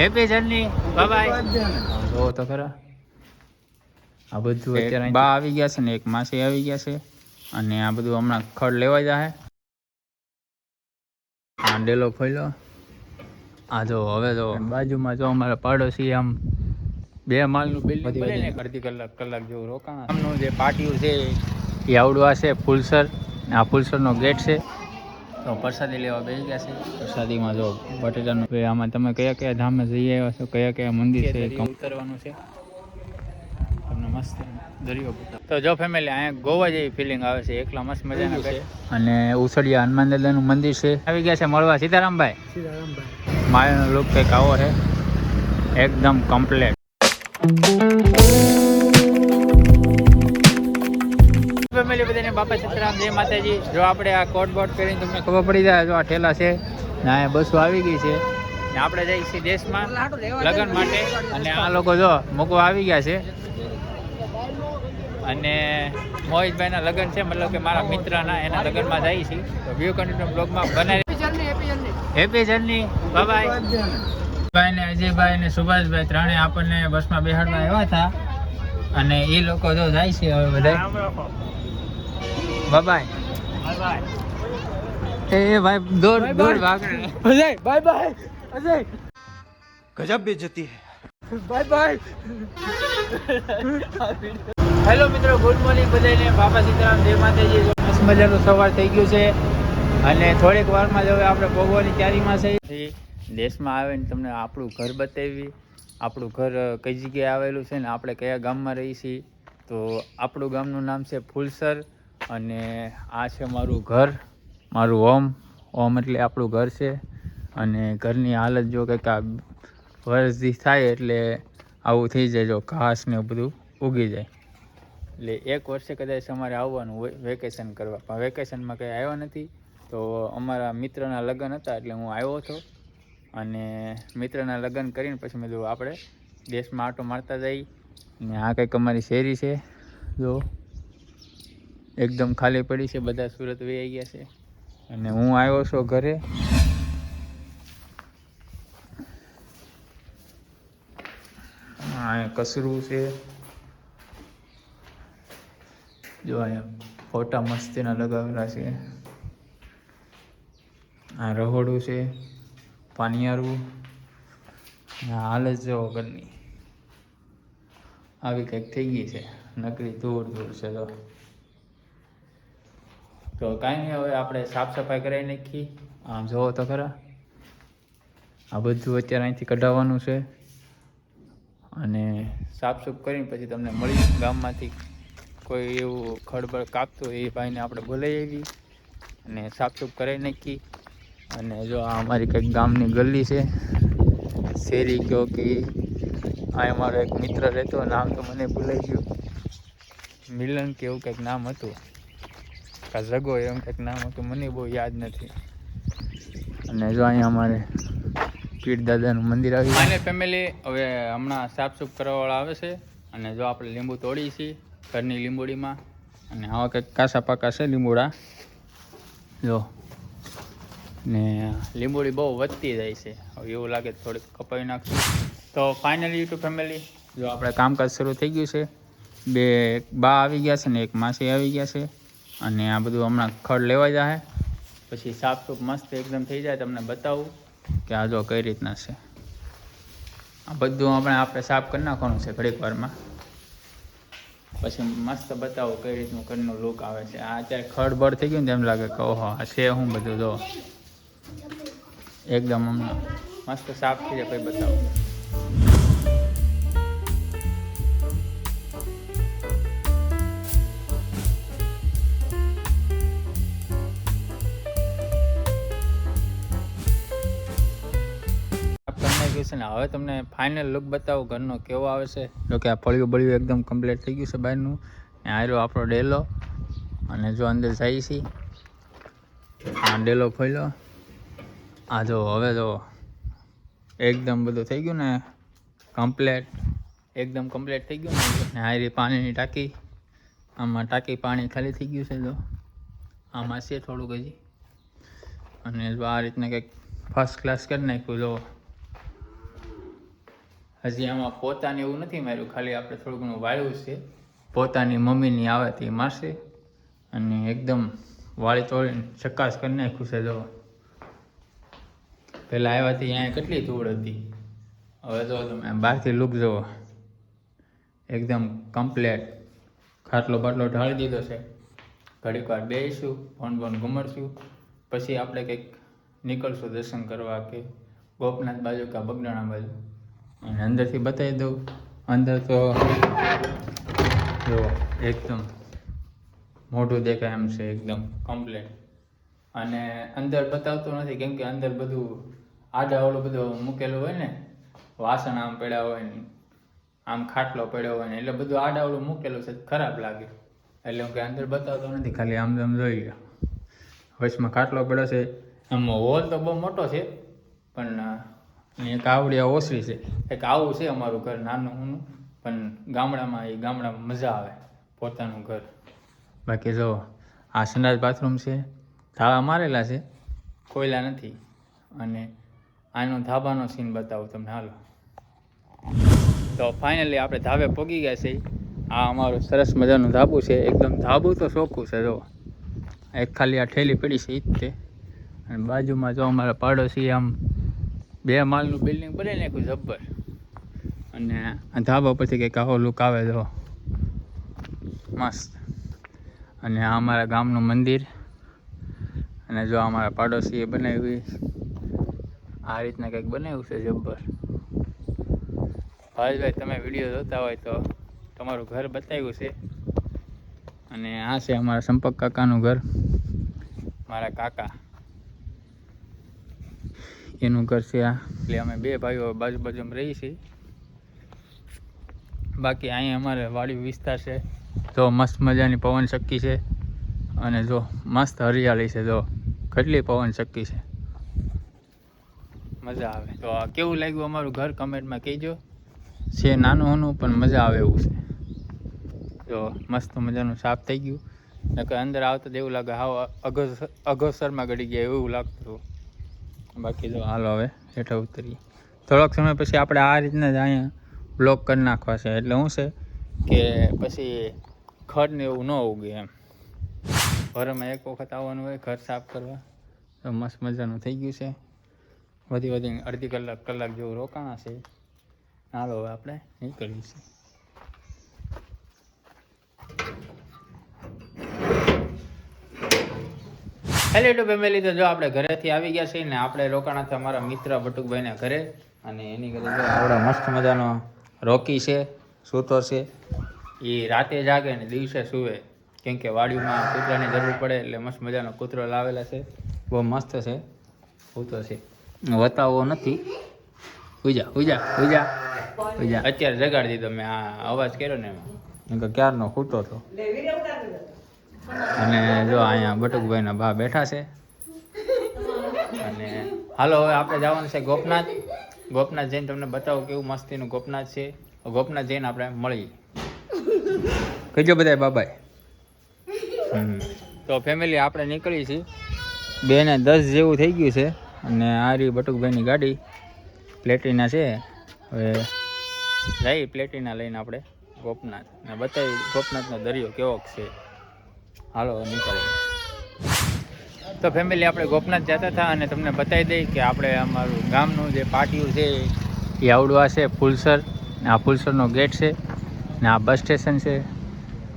Happy journey by જો તો ખરા. આ બધું અત્યારે બા આવી ગયા છે ને એક માસી આવી ગયા છે. અને આ બધું હમણાં ખડ લેવા જાય આ ડેલો ખોલ્યો. આ જો હવે જો. બાજુમાં જો અમારા પાડોશી આમ બે માલનું બિલ્ડિંગ બને ને. અડધી કલાક કલાક જેવું રોકાણ. આમનું જે પાટિયું છે એ આવડું આ છે ફૂલસર. ને આ ફૂલસરનો ગેટ છે. તો પ્રસાદી લેવા બેસી ગયા છે. પ્રસાદીમાં જો બટેટાનું હવે આમાં તમે કયા કયા ધામે જઈ આવ્યા છો કયા કયા મંદિર છે ઉતરવાનું છે? તમને મસ્ત દરિયો તો જો ફેમિલી અહીંયા ગોવા જેવી ફિલિંગ આવે છે એકલા મસ્ત મજાના છે. અને ઉસળિયા હનુમાન દાદાનું મંદિર છે. આવી ગયા છે મળવા સીતારામભાઈ. માયાનો લુક કંઈક આવો છે. એકદમ કમ્પ્લેટ બધાને બાપા સતરામ જય માતાજી. જો આપણે આ કોટ બોટ કરીને તમને ખબર પડી જાય જો આ ઠેલા છે ને અહીંયા બસો આવી ગઈ છે. ને આપણે જઈએ છીએ દેશમાં લગ્ન માટે. અને આ લોકો જો મૂકવા આવી ગયા છે. અને મોહિતભાઈના લગ્ન છે મતલબ કે મારા મિત્રના એના લગ્નમાં જાય છે તો વ્યૂ કન્ટિન્યુ બ્લોગમાં બનાવી. હેપી જર્ની બાય ભાઈ ને અજયભાઈ ને સુભાષભાઈ ત્રણે આપણને બસમાં બેહાડવા આવ્યા હતા. અને એ લોકો જો જાય છે હવે બધા બાય બાય બાય બાય એ ભાઈ દોડ દોડ ભાગ અજય બાય બાય અજય. ગજબ બેજતી હે. બાય બાય હેલો મિત્રો ગુડ મોર્નિંગ બધાને. બાબા સીતારામ જય માતાજી. મસ્ત મજાનો સવાર થઈ ગયો છે. અને થોડીક વારમાં જ હવે આપણે ભોગવાની તૈયારીમાં છે. દેશમાં આવે ને તમને આપણું ઘર બતાવી. આપણું ઘર કઈ જગ્યાએ આવેલું છે ને આપણે કયા ગામમાં રહી છીએ તો આપણું ગામનું નામ છે ફૂલસર. અને આ છે મારું ઘર, મારું હોમ હોમ એટલે આપણું ઘર છે. અને ઘરની હાલત જો કંઈક આ વર્ષથી થાય એટલે આવું થઈ જાય જો ઘાસ ને બધું ઉગી જાય. એટલે એક વર્ષે કદાચ અમારે આવવાનું હોય વેકેશન કરવા. પણ વેકેશનમાં કંઈ આવ્યા નથી. તો અમારા મિત્રના લગ્ન હતા એટલે હું આવ્યો હતો. અને મિત્રના લગ્ન કરીને પછી મેં આપણે દેશમાં આટો મારતા જઈ ને આ કંઈક અમારી શેરી છે, જો. એકદમ ખાલી પડી છે, બધા સુરત વહી ગયા છે. અને હું આવ્યો છું ઘરે. અહીંયા કસરું છે. જો અહીંયા ફોટા મસ્તીના લગાવેલા છે. આ રહોડું છે, પાનિયારું. હાલ જ જો ઘરની. આવી કંઈક થઈ ગઈ છે. નકરી દૂર દૂર છે તો તો કાંઈ નહીં, હવે આપણે સાફ સફાઈ કરાવી નાખી આમ જોવો તો ખરા. આ બધું અત્યારે અહીંથી કઢાવવાનું છે. અને સાફ સૂફ કરીને પછી તમને મળી ગામમાંથી કોઈ એવું ખડબડ કાપતું હોય એ ભાઈને આપણે બોલાવી આવી અને સાફ સૂફ કરાવી નાખી અને જો આ અમારી કંઈક ગામની ગલી છે. શેરી કયો કે આ અમારો એક મિત્ર રહેતો, નામ તો મને ભૂલાઈ ગયું. મિલન કે એવું કંઈક નામ હતું. કા જગો એમ કંઈક નામ હતું, મને બહુ યાદ નથી. અને જો અહીંયા અમારે પીર દાદાનું મંદિર આવ્યું અને ફેમિલી હવે હમણાં સાફ સૂફ કરવાવાળા આવે છે અને જો આપણે લીંબુ તોડી છીએ ઘરની લીંબોડીમાં અને આવા કંઈક કાસા પાકા છે લીંબોડા. જો. ને લીંબોડી બહુ વધતી જાય છે. હવે એવું લાગે થોડીક કપાવી નાખશું. તો ફાઇનલી યુટ્યુબ ફેમિલી જો આપણે કામકાજ શરૂ થઈ ગયું છે. બે બા આવી ગયા છે ને એક માસી આવી ગયા છે. અને આ બધું હમણાં ખડ લેવા જાય પછી સાફ સૂફ મસ્ત એકદમ થઈ જાય તમને બતાવું કે આ જો કઈ રીતના છે. આ બધું આપણે આપણે સાફ કરી નાખવાનું છે ઘડીક વારમાં. પછી મસ્ત બતાવો કઈ રીતનું ઘરનું લુક આવે છે. આ અત્યારે ખડ બળ થઈ ગયું ને એમ લાગે કે ઓહો, આ છે હું બધું? જો. એકદમ હમણાં મસ્ત સાફ થઈ જાય, પછી બતાવો. ને હવે તમને ફાઇનલ લુક બતાવો ઘરનો કેવો આવે છે. જો કે આ ફળિયું બળિયું એકદમ કમ્પ્લીટ થઈ ગયું છે બહારનું. ને આયરો આપણો ડેલો. અને જો અંદર જાય છે. આ ડેલો ખોલ્યો. આ જો હવે જો એકદમ બધું થઈ ગયું ને કમ્પ્લેટ એકદમ કમ્પ્લેટ થઈ ગયું ને ને હારી પાણીની ટાંકી. આમાં ટાંકી પાણી ખાલી થઈ ગયું છે જો. આમાં છે થોડુંક હજી. અને જો આ રીતના કંઈક ફર્સ્ટ ક્લાસ કરી નાખ્યું, જો. હજી આમાં પોતાને એવું નથી માર્યું, ખાલી આપણે થોડું ઘણું વાળ્યું છે. પોતાની મમ્મીની આવે તે મારશે અને એકદમ વાળી તોડીને ચકાસ કરી નાખ્યું છે, જો. પહેલાં આવ્યા હતી અહીંયા કેટલી ધૂળ હતી. હવે જો તમે બહારથી લુક જુઓ. એકદમ કમ્પ્લેટ ખાટલો બાટલો ઢાળી દીધો છે. ઘડીક વાર બેસીશું ફોન ફોન ઘુમડશું પછી આપણે કંઈક નીકળશું દર્શન કરવા કે ગોપનાથ બાજુ કે બગડાણા બાજુ. અને અંદરથી બતાવી દઉં. અંદર તો જો એકદમ મોઢું દેખાય એમ છે, એકદમ કમ્પ્લેટ અને અંદર બતાવતો નથી, કેમ કે અંદર બધું આડા ઓલું બધું મૂકેલું હોય ને, વાસણ આમ પડ્યા હોય ને, આમ ખાટલો પડ્યો હોય ને, એટલે બધું આડાવડું મૂકેલું છે, ખરાબ લાગે. એટલે હું કે અંદર બતાવતો નથી, ખાલી આમ આમ જોઈ લો વચમાં ખાટલો પડ્યો છે. આમ હોલ તો બહુ મોટો છે, પણ અને એક આવડિયા ઓસરી છે. એક આવું છે અમારું ઘર, નાનું હું પણ ગામડામાં એ ગામડામાં મજા આવે પોતાનું ઘર. બાકી જો, આ સંડાસ બાથરૂમ છે, ધાબા મારેલા છે કોયલા નથી. અને આનો ધાબાનો સીન બતાવું તમને હાલો. તો ફાઇનલી આપણે ધાબે પોગી ગયા છે આ અમારું સરસ મજાનું ધાબુ છે. એકદમ ધાબુ તો ચોખ્ખું છે, જો. એક ખાલી આ ઠેલી પડી છે એ જ તે. અને બાજુમાં જો અમારા પાડોશી આમ બે માળનું બિલ્ડિંગ બની નાખ્યું જબ્બર. અને આ ધાબા પરથી કંઈક આવો લુક આવે જો મસ્ત. અને આ અમારા ગામનું મંદિર. અને જો અમારા પાડોશીએ બનાવ્યું આ રીતના કંઈક બનાવ્યું છે જબ્બર. ભાવેશભાઈ, તમે વીડિયો જોતા હોય તો તમારું ઘર બતાવ્યું છે. અને આ છે અમારા સંપર્ક કાકાનું ઘર. મારા કાકા. એનું ઘર છે આ. એટલે અમે બે ભાઈઓ બાજુ બાજુમાં રહીએ છીએ. બાકી અહીં અમારે વાડી વિસ્તાર છે. જો મસ્ત મજાની પવન શક્તિ છે. અને જો મસ્ત હરિયાળી છે. જો કેટલી પવન શક્તિ છે. મજા આવે. તો કેવું લાગ્યું અમારું ઘર? કમેન્ટમાં કહેજો. છે નાનું હોનું, પણ મજા આવે એવું છે. જો મસ્ત મજાનું સાફ થઈ ગયું. નકર અંદર આવતા એવું લાગે, હાવ અગસ અગસરમાં ગળી ગયા એવું લાગતું બાકી જો હાલો હવે, હેઠળ ઉતરીએ. થોડોક સમય પછી આપણે આ રીતના જ અહીંયા બ્લોક કરી નાખવા છે. એટલે શું છે કે પછી ખડ ને એવું ન ઉગે એમ. ઘરમાં એક વખત આવવાનું હોય, ઘર સાફ કરવા, તો મસ્ત મજાનું થઈ ગયું છે. વધી વધી અડધી કલાક કલાક જેવું રોકાણા છે. હાલો હવે આપણે નીકળીએ હેલો યુટ્યુબ ફેમિલી તો જો આપણે ઘરેથી આવી ગયા છીએ ને આપણે રોકાણા હતા અમારા મિત્ર બટુકભાઈના ઘરે અને એની ઘરે જો આવડો મસ્ત મજાનો રોકી છે સૂતો છે. એ રાતે જાગે ને દિવસે સૂવે. કેમ કે વાડીમાં કૂતરાની જરૂર પડે એટલે મસ્ત મજાનો કૂતરો લાવેલા છે. બહુ મસ્ત છે. સૂતો છે. વતાવો નથી. ઉજા ઉજા ઉજા ઉજા. અત્યારે જગાડી દીધો મેં આ અવાજ કર્યો ને એમાં. ક્યારનો ખૂટો હતો અને જો અહીંયા બટુકભાઈના બા બેઠા છે. અને હાલો, હવે આપણે જવાનું છે ગોપનાથ. ગોપનાથ જઈને તમને બતાવું કેવું મસ્તીનું ગોપનાથ છે. ગોપનાથ જઈને આપણે મળીએ. કહેજો બધા હમ. તો ફેમિલી આપણે નીકળી છીએ. બે ને દસ જેવું થઈ ગયું છે. અને આ રહી બટુકભાઈની ગાડી. પ્લેટિના છે. હવે જઈ પ્લેટિના લઈને આપણે ગોપનાથ. ને બતાવી ગોપનાથનો દરિયો કેવો છે. હાલો હવે તો ફેમિલી આપણે ગોપનાથ જતા હતા અને તમને બતાવી દઈ કે આપણે અમારું ગામનું જે પાટિયું છે, એ આવડવા છે ફુલસર. ને આ ફુલસરનો ગેટ છે, ને આ બસ સ્ટેશન છે,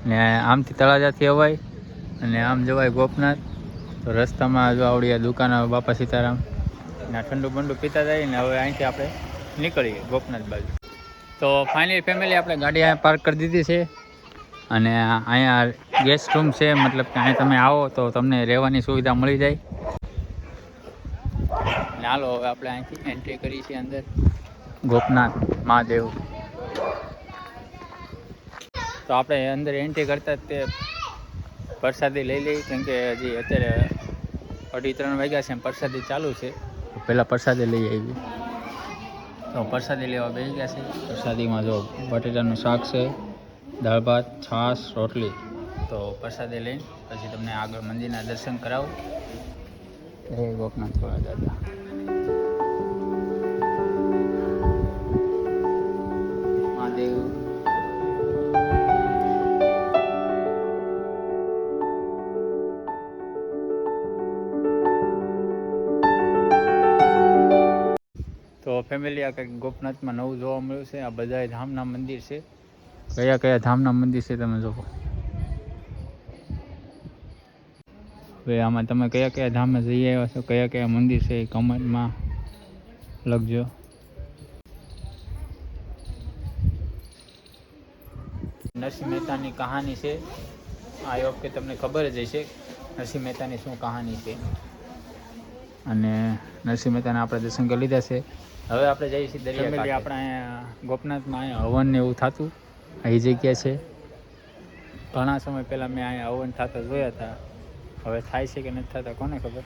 ને આમથી તળાજાથી અવાય, અને આમ જવાય ગોપનાથ. તો રસ્તામાં જો આવડી આ દુકાન બાપા સીતારામ. ને આ ઠંડુ બંડુ પીતા જાય ને હવે અહીંથી આપણે નીકળીએ ગોપનાથ બાજુ. તો ફાઇનલી ફેમિલી આપણે ગાડી અહીંયા પાર્ક કરી દીધી છે. અને અહીંયા ગેસ્ટ રૂમ છે મતલબ કે અહીંયા તમે આવો તો તમને રહેવાની સુવિધા મળી જાય. ચાલો હાલો હવે આપણે અહીંથી એન્ટ્રી કરી છે અંદર. ગોપનાથ મહાદેવ. તો આપણે અંદર એન્ટ્રી કરતા તે પ્રસાદી લઈ લઈ કેમ કે હજી અત્યારે અઢી ત્રણ વાગ્યા છે પ્રસાદી ચાલુ છે. પહેલાં પ્રસાદી લઈ આવી તો પ્રસાદી લેવા બેસી ગયા છે. પ્રસાદીમાં જો બટેટાનું શાક છે દાળ ભાત છાશ રોટલી. તો પ્રસાદે લઈને પછી તમને આગળ મંદિરના દર્શન કરાવું. જય ગોપનાથ થોડા દાદા. તો ફેમિલી આ કંઈક ગોપનાથમાં નવું જોવા મળ્યું છે. આ બધા ધામના મંદિર છે. કયા કયા ધામના મંદિર છે તમે જોવો. હવે આમાં તમે કયા કયા ધામે જઈ આવ્યા છો? કયા કયા મંદિર છે એ કમેન્ટમાં લખજો. નરસિંહ મહેતાની કહાની છે. આ કે તમને ખબર જ હશે નરસિંહ મહેતાની શું કહાની છે. અને નરસિંહ મહેતાના આપણે દર્શન કરી લીધા છે. હવે આપણે જઈએ છીએ દરિયા આપણે અહીંયા ગોપનાથમાં અહીંયા હવન ને એવું થતું. આ જગ્યા છે. ઘણા સમય પહેલાં મેં અહીંયા હવન થતા જોયા હતા. હવે થાય છે કે નથી થતા કોને ખબર?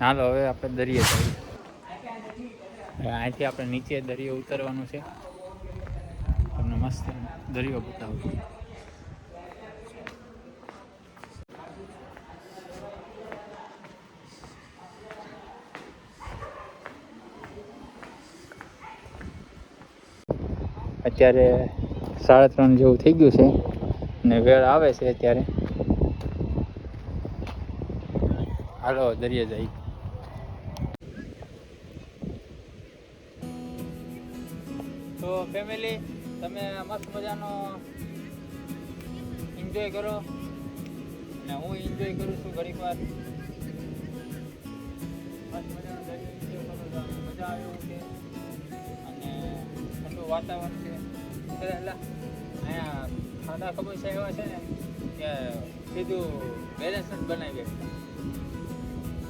હાલો, હવે આપણે દરિયે જઈએ. અહીંથી આપણે નીચે દરિયો ઉતરવાનું છે. તમને મસ્ત દરિયો બતાવું. અત્યારે સાડા ત્રણ જેવું થઈ ગયું છે ને વેળ આવે છે અત્યારે. હાલો દરિયે જાય. તો ફેમિલી તમે મસ્ત મજાનો એન્જોય કરો. અને હું એન્જોય કરું છું ઘડીક વાર. મજા આવ્યો છે. અને ઠંડુ વાતાવરણ છે. અહીંયા ખાધા ખબર છે એવા છે ને, કે સીધું બેલેન્સ બનાવી શકતા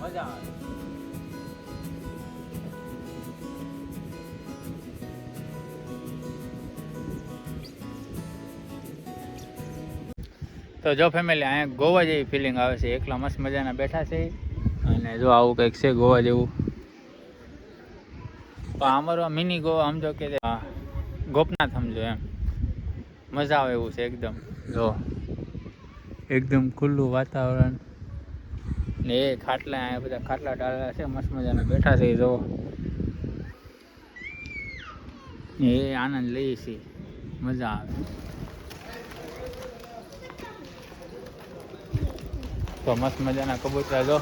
મજા આવે. તો જો ફેમિલી અહીંયા ગોવા જેવી ફિલિંગ આવે છે. એકલા મસ્ત મજાના બેઠા છે. અને જો આવું કંઈક છે ગોવા જેવું. તો અમારું મિની ગોવા સમજો કે ગોપનાથ સમજો એમ. મજા આવે એવું છે એકદમ. જો, એકદમ ખુલ્લું વાતાવરણ. ને એ ખાટલા, આ બધા ખાટલા ડાળા છે, મસ્ત મજાના બેઠા છે જો એ આનંદ લઈએ છીએ. મજા આવે. તો મસ્ત મજાના કબૂતરા જો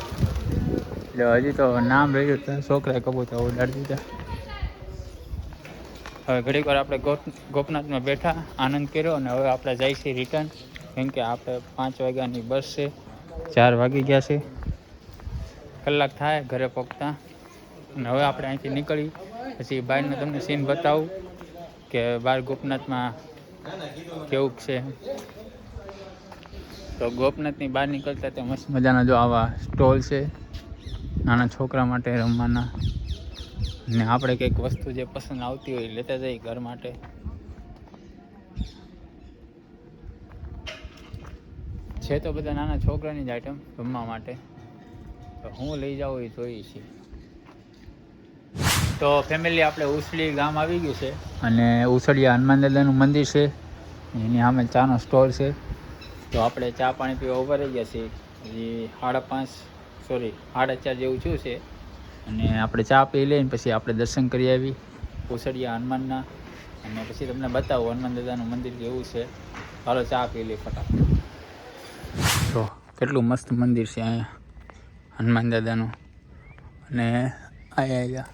એટલે હજી તો નામ રહ્યું તો છોકરાએ કબૂતરા ઉડાડી દીધા. હવે ઘડીક વાર આપણે ગોપ- ગોપનાથમાં બેઠા, આનંદ કર્યો અને હવે આપણે છીએ રિટર્ન કેમ કે આપણે પાંચ વાગ્યાની બસ છે, ચાર વાગી ગયા છે. કલાક થાય, ઘરે પહોંચતા અને હવે આપણે અહીંથી નીકળી. પછી બહારનું તમને સીન બતાવું કે બાર ગોપનાથમાં કેવું છે. તો ગોપનાથની બહાર નીકળતા તે મસ્ત મજાના જો આવા સ્ટોલ છે, નાના છોકરા માટે રમવાના. ને આપણે કંઈક વસ્તુ જે પસંદ આવતી હોય લેતા જઈએ ઘર માટે. છે તો બધા નાના છોકરાની જ આઈટમ રમવા માટે. હું લઈ જાઉં એ જોઈએ છીએ તો ફેમિલી આપણે ઉસળી ગામ આવી ગયું છે અને ઉસળિયા હનુમાન દાદાનું મંદિર છે. એની સામે ચાનો સ્ટોલ છે. તો આપણે ચા પાણી પીવા ઊભા રહી ગયા છીએ. હજી સાડા પાંચ સોરી સાડા ચાર જેવું થયું છે. અને આપણે ચા પી લઈને પછી આપણે દર્શન કરી આવી ઉસળિયા હનુમાનના. અને પછી તમને બતાવું હનુમાન દાદાનું મંદિર કેવું છે. ચાલો ચા પી લઈએ ફટાફટ. તો કેટલું મસ્ત મંદિર છે અહીંયા. હનુમાન દાદાનું અને આયા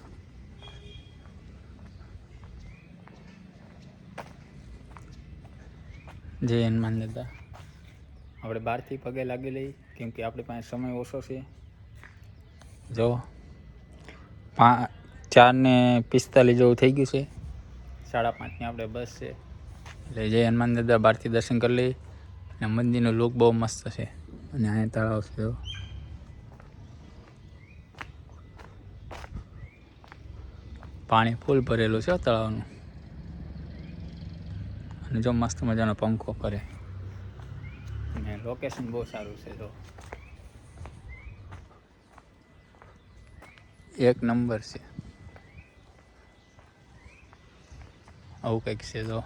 જય હનુમાન દાદા. આપણે બહારથી પગે લાગી લઈ કેમ કે આપણી પાસે સમય ઓછો છે. જો, પા, ચાર ને પિસ્તાલીસ જેવું થઈ ગયું છે. સાડા પાંચની આપણે બસ છે. એટલે જય હનુમાન દાદા, બહારથી દર્શન કરી લઈ અને મંદિરનો લુક બહુ મસ્ત છે. અને અહીંયા તળાવ છે પાણી ફૂલ ભરેલું છે તળાવનું. અને જો મસ્ત મજાનો પંખો ફરે. અને લોકેશન બહુ સારું છે તો એક નંબર છે. આવું કંઈક છે તો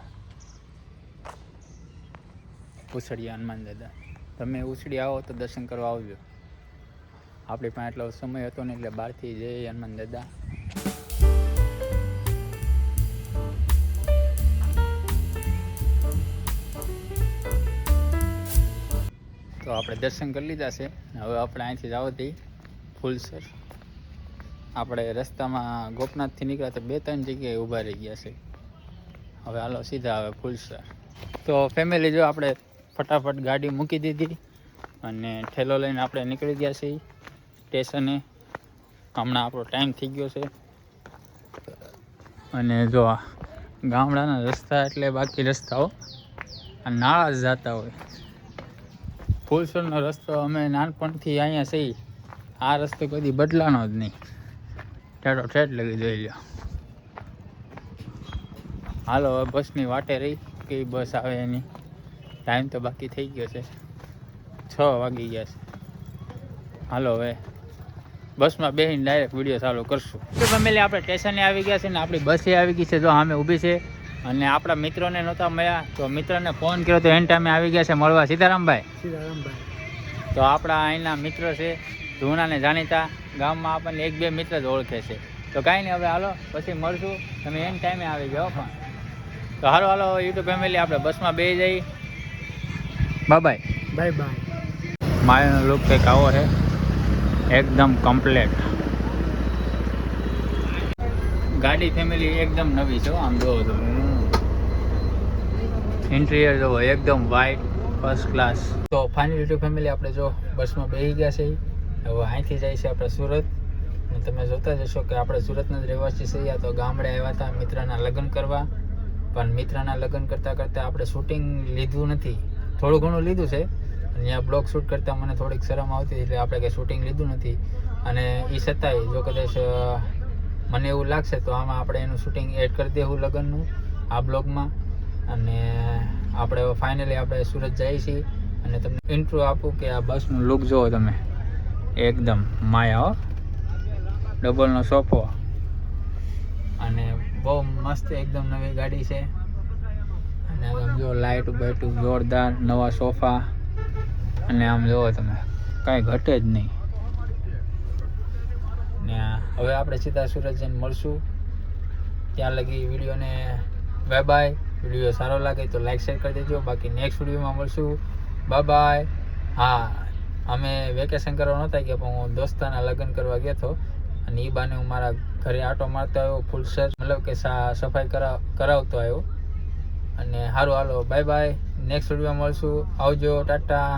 ઉછળી હનુમાન દાદા. તમે ઉછળી આવો તો દર્શન કરવા આવજો. આપણી પાસે એટલો સમય હતો ને એટલે બહારથી જય હનુમાન દાદા. આપણે દર્શન કરી લીધા છે. હવે આપણે અહીંથી જ આવતી ફૂલસર. આપણે રસ્તામાં ગોપનાથથી નીકળ્યા તો બે ત્રણ જગ્યાએ ઊભા રહી ગયા છે. હવે હાલો સીધા આવે ફૂલસર. તો ફેમિલી જો આપણે ફટાફટ ગાડી મૂકી દીધી અને ઠેલો લઈને આપણે નીકળી ગયા છીએ સ્ટેશને. હમણાં આપણો ટાઈમ થઈ ગયો છે. અને જો ગામડાના રસ્તા એટલે બાકી રસ્તાઓ. નાળા જતા હોય. ફૂલસરનો રસ્તો અમે નાનપણથી અહીંયા છીએ. આ રસ્તો કદી બદલાનો જ નહીં. ઠેઠો ઠેઠ લગી જોઈ લ્યો. હાલો, હવે બસની વાટે રહી. કઈ બસ આવે એની? ટાઈમ તો બાકી થઈ ગયો છે. છ વાગી ગયા છે. હાલો, હવે બસમાં બેસીને ડાયરેક્ટ વીડિયો ચાલુ કરશું. ફેમિલી, આપણે સ્ટેશને આવી ગયા છે ને આપણી બસે આવી ગઈ છે. જો સામે ઊભી છે. અને આપણા મિત્રોને નહોતા મળ્યા તો મિત્રને ફોન કર્યો તો એન ટાઈમે આવી ગયા છે મળવા. સીતારામભાઈ? સીતારામભાઈ. તો આપણા અહીંના મિત્ર છે ધૂણાને જાણીતા. ગામમાં આપણને એક બે મિત્ર જ ઓળખે છે. તો કાંઈ નહીં હવે હાલો પછી મળશું. તમે એન ટાઈમે આવી ગયો પણ. તો હાલો હાલો યુટ્યુબ ફેમિલી આપણે બસમાં બે જઈ. બાય બાય બાય માયાનો લુક કંઈક આવો છે. એકદમ કમ્પ્લેટ ગાડી ફેમિલી એકદમ નવી છે આમ જોવો તો. ઇન્ટિરિયર જો એકદમ વાઇટ ફર્સ્ટ ક્લાસ તો ફાઇનલ યુટ્યુબ ફેમિલી આપણે જો બસમાં બેસી ગયા છે હવે અહીંથી જાય છે આપણે સુરત. અને તમે જોતા જશો કે આપણે સુરતના જ રહેવાસી છીએ. તો ગામડે આવ્યા હતા મિત્રના લગ્ન કરવા. પણ મિત્રના લગ્ન કરતાં કરતાં આપણે શૂટિંગ લીધું નથી. થોડું ઘણું લીધું છે. અને ત્યાં બ્લોગ શૂટ કરતાં મને થોડીક શરમ આવતી એટલે આપણે કંઈ શૂટિંગ લીધું નથી. અને એ છતાંય જો કદાચ મને એવું લાગશે તો આમાં આપણે એનું શૂટિંગ એડ કરી દેવું લગ્નનું આ બ્લોગમાં. અને આપણે ફાઇનલી આપણે સુરત જઈએ છીએ. અને તમને ઇન્ટ્રો આપું કે આ બસનું લુક જુઓ તમે. એકદમ માયા હો. ડબલનો સોફો. અને બહુ મસ્ત એકદમ નવી ગાડી છે. અને આમ જો લાઇટ બાઇટું જોરદાર, નવા સોફા. અને આમ જુઓ તમે, કાંઈ ઘટે જ નહીં. ને હવે આપણે સીધા સુરત જઈને મળશું. ત્યાં લગી વિડીયોને બાય બાય વીડિયો સારો લાગે તો લાઈક શેર કરી દેજો. બાકી નેક્સ્ટ વિડીયોમાં મળશું. બાય બાય હા, અમે વેકેશન કરવા નહોતા ગયા, પણ હું દોસ્તાના લગ્ન કરવા ગયો હતો. અને એ બાને હું મારા ઘરે આટો મારતો આવ્યો ફૂલ સર મતલબ કે સફાઈ કરાવ કરાવતો આવ્યો. અને સારું હાલો બાય બાય નેક્સ્ટ વિડીયોમાં મળશું. આવજો, ટાટા.